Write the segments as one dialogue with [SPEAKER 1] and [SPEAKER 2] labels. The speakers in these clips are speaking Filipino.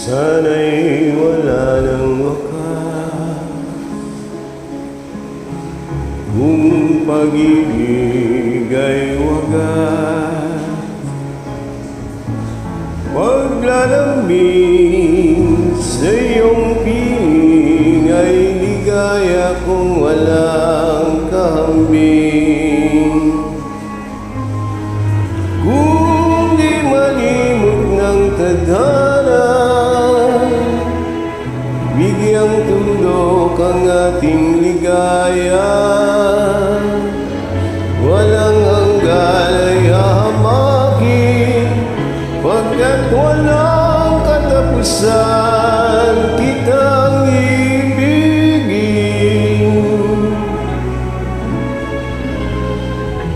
[SPEAKER 1] Sana'y wala ng wakas Kung pag-ibig ay wagas. Paglalambing sa iyong piling Ay ligaya kung walang kahambing. Ang ating ligaya. Walang hanggan ay hahamakin Pagkat walang katapusan Kitang ibigin.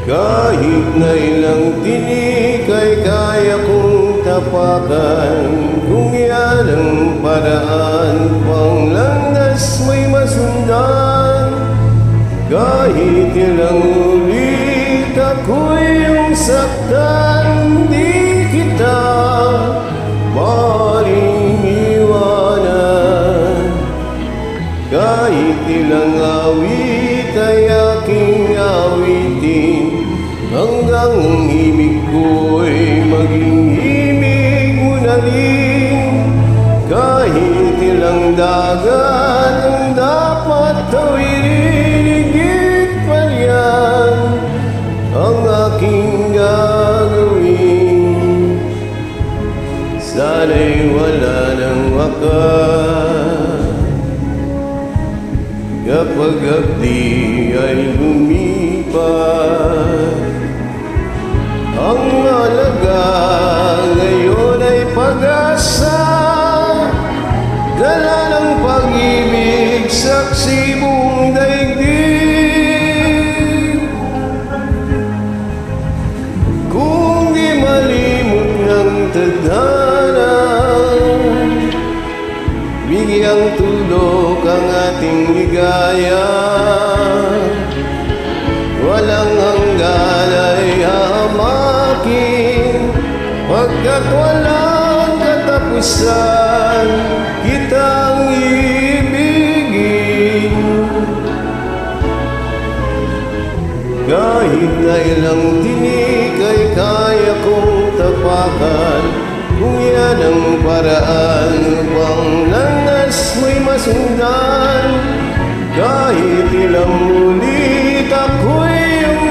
[SPEAKER 1] Kahit na ilang tinik ay kaya kong tapakan. Kung yan ang paraan ako'y yung kita maaaring iwanan kahit ilang awit ay aking ko'y maging himig mo na rin Kahit ilang dagat Kapag abdi ay lumipas. Ang malaga ngayon ay pag-asa. Dala ng pag-ibig saksi buong daigdig. Kung di malimot ng tadhana Bigyang ating ligaya. Walang hanggan ay hamakin Pagkat walang katapusan Kitang ibigin. Kahit na ilang tinik ay kaya kong tapakan Kung yan ang paraan mo'y masundan Kahit ilang ulit ako'y yung